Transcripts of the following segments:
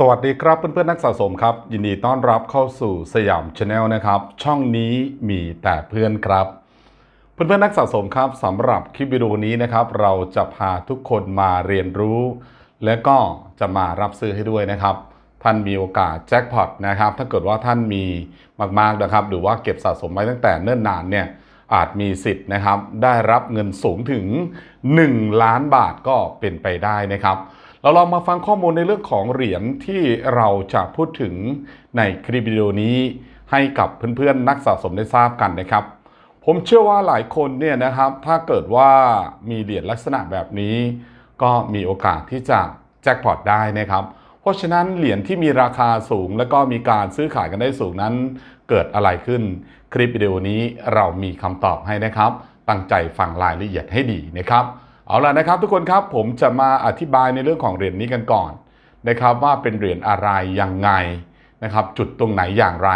สวัสดีครับเพื่อนๆนักสะสมครับ ยินดีต้อนรับเข้าสู่สยามชาแนลนะครับ ช่องนี้มีแต่เพื่อนครับ เพื่อนๆนักสะสมครับสำหรับคลิปวิดีโอนี้นะครับ เราจะพาทุกคนมาเรียนรู้ และก็จะมารับซื้อให้ด้วยนะครับ ท่านมีโอกาสแจ็คพอตนะครับ ถ้าเกิดว่าท่านมีมากๆนะครับ หรือว่าเก็บสะสมไว้ตั้งแต่เนิ่นนานเนี่ยอาจมีสิทธิ์นะครับ ได้รับเงินสูงถึง 1 ล้านบาทก็เป็นไปได้นะครับ เราลองมาฟังข้อมูลในเรื่องของเหรียญที่เราจะพูดถึงในคลิปวิดีโอนี้ให้กับเพื่อนๆนักสะสมได้ทราบกันนะครับ ผมเชื่อว่าหลายคนเนี่ยนะครับ ถ้าเกิดว่ามีเหรียญลักษณะแบบนี้ ก็มีโอกาสที่จะแจ็คพอตได้นะครับ เพราะฉะนั้นเหรียญที่มีราคาสูง และก็มีการซื้อขายกันได้สูงนั้น เกิดอะไรขึ้น คลิปวิดีโอนี้เรามีคำตอบให้นะครับ ตั้งใจฟังรายละเอียดให้ดีนะครับ เอาล่ะนะครับทุกคนครับผมจะมาอธิบายในเรื่องของเหรียญนี้กันก่อนนะครับว่าเป็นเหรียญอะไรยังไงนะครับจุดตรงไหนอย่างไร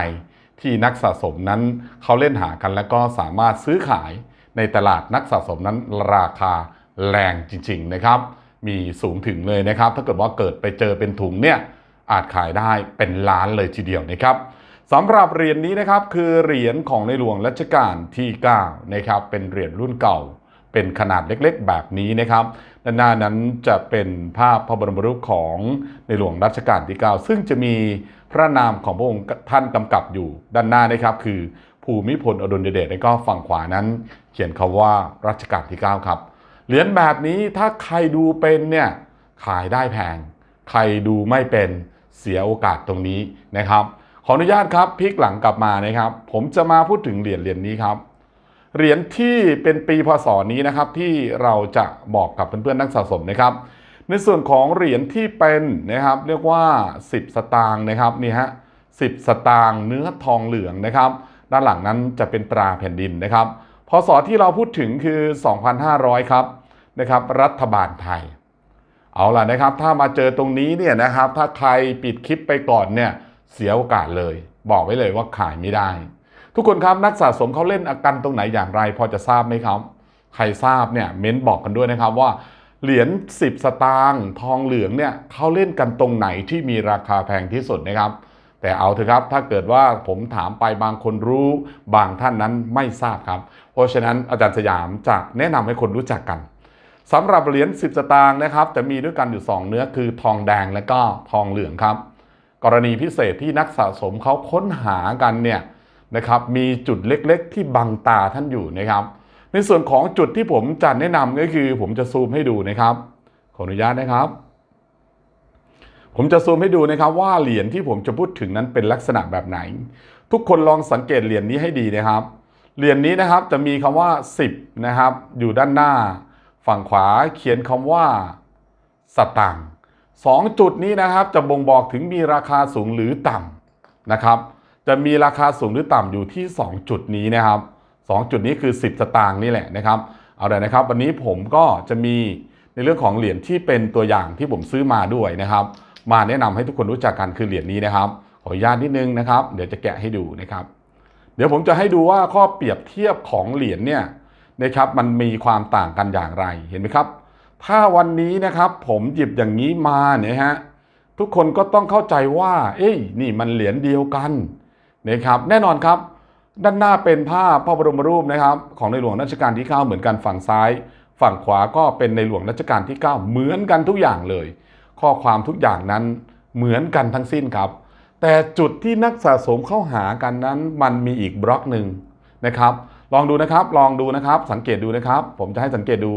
ที่นักสะสมนั้นเขาเล่นหากันแล้วก็สามารถซื้อขายในตลาดนักสะสมนั้นราคาแรงจริง ๆนะครับ มีสูงถึงเลยนะครับ ถ้าเกิดว่าเกิดไปเจอเป็นถุงเนี่ยอาจขายได้เป็นล้านเลยทีเดียวนะครับสำหรับเหรียญนี้นะครับคือเหรียญของในหลวงรัชกาลที่ 9 นะครับเป็นเหรียญรุ่นเก่า เป็นขนาดเล็กๆ แบบนี้นะครับด้านหน้านั้นจะเป็นภาพพระบรมรูปของในหลวงรัชกาลที่ 9 ซึ่งจะมีพระนามของพระองค์ท่านกำกับอยู่ด้านหน้านะครับ คือภูมิพลอดุลยเดชและก็ฝั่งขวานั้น เขียนคำว่ารัชกาลที่ 9 ครับเหรียญแบบนี้ถ้าใครดูเป็นเนี่ยขายได้แพง ใครดูไม่เป็นเสียโอกาสตรงนี้นะครับ ขออนุญาตครับพลิกหลังกลับมานะครับ ผมจะมาพูดถึงเหรียญเหรียญนี้ครับ เหรียญที่เป็นปีพศนี้นะครับที่เราจะบอกกับเพื่อนๆนักสะสมนะครับ ในส่วนของเหรียญที่เป็นนะครับเรียกว่า 10 สตางค์นะครับนี่ฮะ10สตางค์เนื้อทองเหลืองนะครับ ด้านหลังนั้นจะเป็นตราแผ่นดินนะครับพศที่เราพูดถึงคือ 2,500 ครับนะครับรัฐบาลไทย เอาล่ะนะครับถ้ามาเจอตรงนี้เนี่ยนะครับถ้าใครปิดคลิปไปก่อนเนี่ยเสียโอกาสเลย บอกไว้เลยว่าขายไม่ได้ ทุกคนครับนักสะสมเขาเล่นอากันตรงไหนอย่างไร พอจะทราบไหมครับ ใครทราบเนี่ยเม้นบอกกันด้วยนะครับว่าเหรียญ10 สตางค์ทองเหลืองเนี่ยเขาเล่นกันตรงไหนที่มีราคาแพงที่สุดนะครับแต่เอาเถอะครับ ถ้าเกิดว่าผมถามไปบางคนรู้ บางท่านนั้นไม่ทราบครับ เพราะฉะนั้นอาจารย์สยามจะแนะนำให้คนรู้จักกันสำหรับเหรียญ10 สตางค์นะครับจะมีด้วยกันอยู่ 2 เนื้อคือทองแดงและก็ทองเหลืองครับ กรณีพิเศษที่นักสะสมเขาค้นหากันเนี่ย นะครับมีจุดเล็กๆ ที่บังตาท่านอยู่นะครับ ในส่วนของจุดที่ผมจะแนะนำก็คือ ผมจะซูมให้ดูนะครับ ขออนุญาตนะครับ ผมจะซูมให้ดูนะครับว่าเหรียญที่ผมจะพูดถึงนั้นเป็นลักษณะแบบไหน ทุกคนลองสังเกตเหรียญนี้ให้ดีนะครับเหรียญนี้นะครับจะมีคำว่า 10นะครับอยู่ด้านหน้า ฝั่งขวาเขียนคำว่าสตางค์สองจุดนี้นะครับจะบ่งบอกถึงมีราคาสูงหรือต่ำนะครับ จะมีราคาสูงหรือต่ำอยู่ที่ 2 จุดนี้นะครับ 2 จุดนี้คือ 10 สตางค์นี่แหละนะครับ เอาเลยนะครับ วันนี้ผมก็จะมีในเรื่องของเหรียญที่เป็นตัวอย่างที่ผมซื้อมาด้วยนะครับ มาแนะนำให้ทุกคนรู้จักกันคือเหรียญนี้นะครับ ขออนุญาตนิดนึงนะครับ เดี๋ยวจะแกะให้ดูนะครับ เดี๋ยวผมจะให้ดูว่าข้อเปรียบเทียบของเหรียญเนี่ยนะครับ มันมีความต่างกันอย่างไร เห็นไหมครับ ถ้าวันนี้นะครับผมหยิบอย่างนี้มาเนี่ยฮะ ทุกคนก็ต้องเข้าใจว่า เอ้ย นี่มันเหรียญเดียวกัน นะครับแน่นอนครับ ด้านหน้าเป็นภาพพระบรมรูปนะครับ ของในหลวงรัชกาลที่ 9 เหมือนกันฝั่งซ้าย ฝั่งขวาก็เป็นในหลวงรัชกาลที่ 9 เหมือนกันทุกอย่างเลย ข้อความทุกอย่างนั้นเหมือนกันทั้งสิ้นครับ แต่จุดที่นักสะสมเข้าหากันนั้น มันมีอีกบล็อกหนึ่งนะครับ ลองดูนะครับลองดูนะครับ สังเกตดูนะครับ ผมจะให้สังเกตดู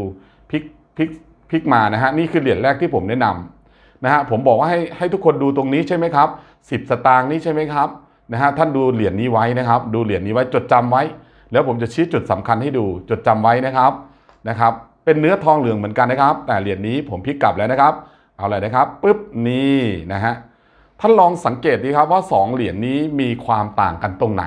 พลิกพลิกพลิกมานะฮะนี่คือเหรียญแรกที่ผมแนะนำนะฮะผมบอกว่าให้ให้ทุกคนดูตรงนี้ใช่ไหมครับ 10 สตางค์นี้ใช่ไหมครับ นะฮะท่านดูเหรียญนี้ไว้นะครับ ดูเหรียญนี้ไว้จดจำไว้ แล้วผมจะชี้จุดสำคัญให้ดูจดจำไว้นะครับนะครับ เป็นเนื้อทองเหลืองเหมือนกันนะครับ แต่เหรียญนี้ผมพลิกกลับแล้วนะครับ เอาเลยนะครับปึ๊บนี่นะฮะท่านลองสังเกตดีครับว่า 2 เหรียญนี้มีความต่างกันตรงไหน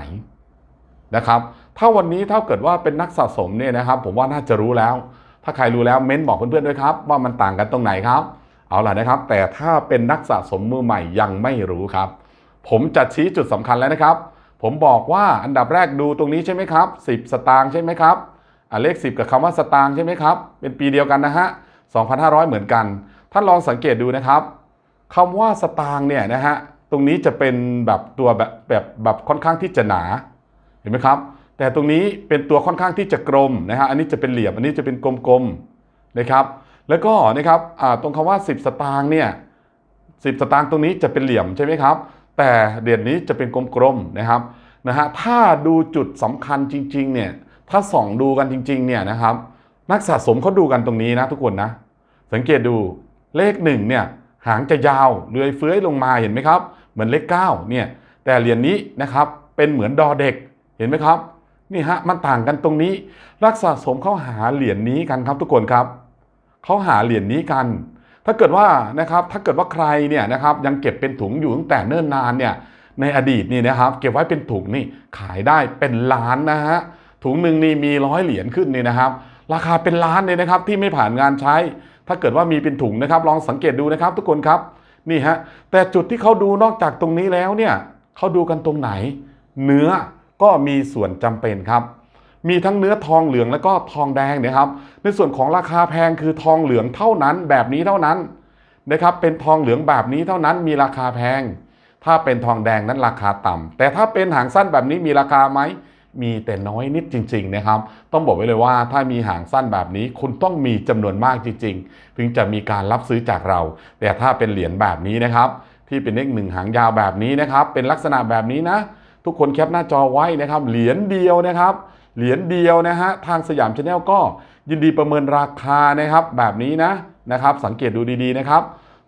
นะครับ ถ้าวันนี้ถ้าเกิดว่าเป็นนักสะสมเนี่ยนะครับ ผมว่าน่าจะรู้แล้ว ถ้าใครรู้แล้วเม้นบอกเพื่อนๆด้วยครับ ว่ามันต่างกันตรงไหนครับ เอาล่ะนะครับ แต่ถ้าเป็นนักสะสมมือใหม่ยังไม่รู้ครับ ผมจะชี้จุดสำคัญแล้วนะครับ ผมบอกว่าอันดับแรกดูตรงนี้ใช่ไหมครับ 10 สตางค์ใช่ไหมครับเลข 10 กับคำว่าสตางค์ใช่ไหมครับ เป็นปีเดียวกันนะฮะ 2,500 เหมือนกัน ท่านลองสังเกตดูนะครับคำว่าสตางค์เนี่ยนะฮะ ตรงนี้จะเป็นแบบตัวแบบแบบแบบค่อนข้างที่จะหนา เห็นไหมครับ แต่ตรงนี้เป็นตัวค่อนข้างที่จะกลมนะฮะ อันนี้จะเป็นเหลี่ยม อันนี้จะเป็นกลมๆนะครับ แล้วก็นะครับตรงคำว่า 10 สตางค์เนี่ย10 สตางค์ตรงนี้จะเป็นเหลี่ยมใช่ไหมครับ แต่เหรียญนี้จะเป็นกลมๆนะครับนะฮะถ้าดูจุดสำคัญจริงๆเนี่ยถ้าส่องดูกันจริงๆเนี่ยนะครับนักสะสมเขาดูกันตรงนี้นะทุกคนนะ สังเกตดูเลขหนึ่งเนี่ยหางจะยาวเลื้อยเฟื้อยลงมาเห็นไหมครับ เหมือนเลข9เนี่ยแต่เหรียญนี้นะครับเป็นเหมือนดอเด็กเห็นไหมครับนี่ฮะมันต่างกันตรงนี้นักสะสมเขาหาเหรียญนี้กันครับทุกคนครับเขาหาเหรียญนี้กัน ถ้าเกิดว่านะครับถ้าเกิดว่าใครเนี่ยนะครับยังเก็บเป็นถุงอยู่ตั้งแต่เนิ่นนานเนี่ยในอดีตนี่นะครับเก็บไว้เป็นถุงนี่ขายได้เป็นล้านนะฮะถุงหนึ่งนี่มีร้อยเหรียญขึ้นนี่นะครับ ราคาเป็นล้านเลยนะครับที่ไม่ผ่านงานใช้ ถ้าเกิดว่ามีเป็นถุงนะครับ ลองสังเกตดูนะครับ ทุกคนครับนี่ฮะแต่จุดที่เขาดูนอกจากตรงนี้แล้วเนี่ยเขาดูกันตรงไหน เนื้อก็มีส่วนจำเป็นครับ มีทั้งเนื้อทองเหลืองแล้วก็ทองแดงนะครับ ในส่วนของราคาแพงคือทองเหลืองเท่านั้นแบบนี้เท่านั้นนะครับ เป็นทองเหลืองแบบนี้เท่านั้นมีราคาแพง ถ้าเป็นทองแดงนั้นราคาต่ำแต่ถ้าเป็นหางสั้นแบบนี้มีราคาไหมมีแต่น้อยนิดจริง ๆ นะครับ ต้องบอกไว้เลยว่าถ้ามีหางสั้นแบบนี้ คุณต้องมีจำนวนมากจริง ๆ ถึงจะมีการรับซื้อจากเรา แต่ถ้าเป็นเหรียญแบบนี้นะครับ ที่เป็นเลขหนึ่งหางยาวแบบนี้นะครับ เป็นลักษณะแบบนี้นะ ทุกคนแคปหน้าจอไว้นะครับ เหรียญเดียวนะครับ เหรียญเดียวนะฮะทางสยามชาแนลก็ยินดีประเมินราคานะครับแบบนี้นะนะครับ สังเกตดูดีๆนะครับ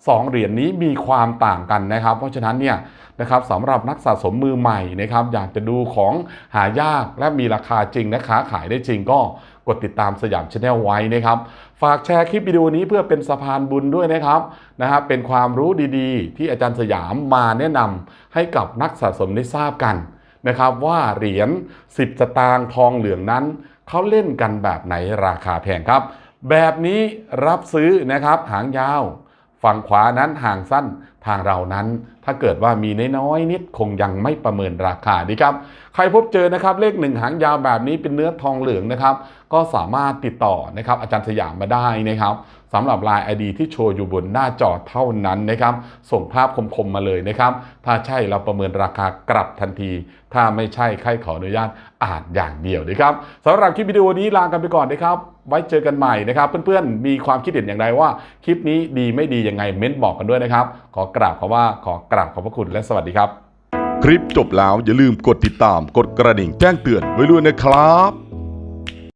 สองเหรียญนี้มีความต่างกันนะครับ เพราะฉะนั้นเนี่ยนะครับสำหรับนักสะสมมือใหม่นะครับ อยากจะดูของหายากและมีราคาจริงและค้าขายได้จริงก็กดติดตามสยามชาแนลไว้นะครับ ฝากแชร์คลิปวิดีโอนี้เพื่อเป็นสะพานบุญด้วยนะครับนะครับเป็นความรู้ดีๆ ที่อาจารย์สยามมาแนะนำให้กับนักสะสมได้ทราบกัน นะครับว่าเหรียญ10สตางค์ทองเหลืองนั้นเขาเล่นกันแบบไหนราคาแพงครับ แบบนี้รับซื้อนะครับหางยาว ฝั่งขวานั้นห่างสั้นทางเรานั้น ถ้าเกิดว่ามีน้อยนิดคงยังไม่ประเมินราคาดีครับ ใครพบเจอนะครับเลขหนึ่งหางยาวแบบนี้เป็นเนื้อทองเหลืองนะครับ ก็สามารถติดต่อนะครับอาจารย์สยามมาได้นะครับสำหรับลาย ID ที่โชว์อยู่บนหน้าจอเท่านั้นนะครับ ส่งภาพคมๆมาเลยนะครับ ถ้าใช่เราประเมินราคากลับทันที ถ้าไม่ใช่ใครขออนุญาตอ่านอย่างเดียวนะครับสำหรับคลิปวิดีโอนี้ลากันไปก่อนนะครับ ไว้เจอกันใหม่นะครับ เพื่อนๆมีความคิดเห็นอย่างไรว่า คลิปนี้ดีไม่ดียังไงเม้นบอกกันด้วยนะครับขอกราบคำว่าขอกราบขอบพระคุณและสวัสดีครับ คลิปจบแล้วอย่าลืมกดติดตามกดกระดิ่งแจ้งเตือนไว้ด้วยนะครับ